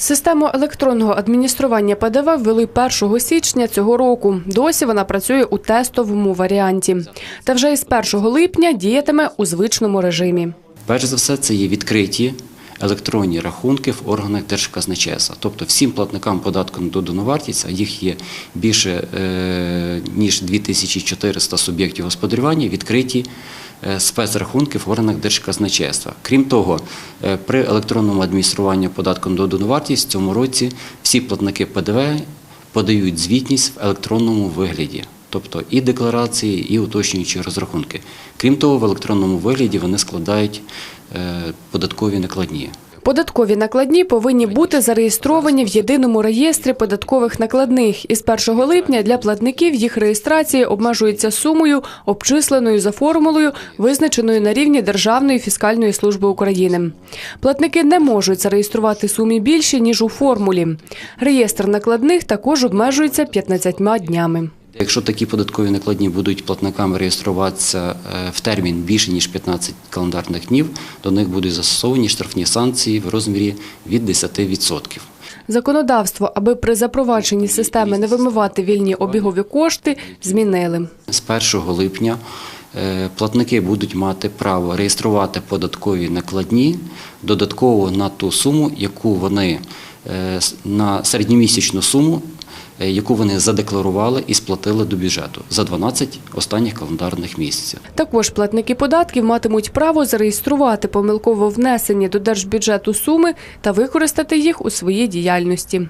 Систему електронного адміністрування ПДВ ввели 1 січня цього року. Досі вона працює у тестовому варіанті. Та вже із 1 липня діятиме у звичному режимі. Перш за все, це є відкриті електронні рахунки в органах Держказначейства. Тобто всім платникам податку на додану вартість, а їх є більше е, ніж 2400 суб'єктів господарювання, відкриті е, спецрахунки в органах Держказначейства. Крім того, е, при електронному адмініструванні податком додану вартість в цьому році всі платники ПДВ подають звітність в електронному вигляді. Тобто і декларації, і уточнюючі розрахунки. Крім того, в електронному вигляді вони складають е, податкові накладні. Податкові накладні повинні бути зареєстровані в єдиному реєстрі податкових накладних. Із 1 липня для платників їх реєстрація обмежується сумою, обчисленою за формулою, визначеною на рівні Державної фіскальної служби України. Платники не можуть зареєструвати сумі більше ніж у формулі. Реєстр накладних також обмежується 15 днями. Якщо такі податкові накладні будуть платникам реєструватися е, в термін більше ніж 15 календарних днів, до них будуть застосовані штрафні санкції в розмірі від 10%. Законодавство, аби при запровадженні системи не вимивати вільні обігові кошти, змінили. З 1 липня е, платники будуть мати право реєструвати податкові накладні додатково на ту суму, яку вони е, на середньомісячну суму, яку вони задекларували і сплатили до бюджету за 12 останніх календарних місяців. Також платники податків матимуть право зареєструвати помилково внесені до держбюджету суми та використати їх у своїй діяльності.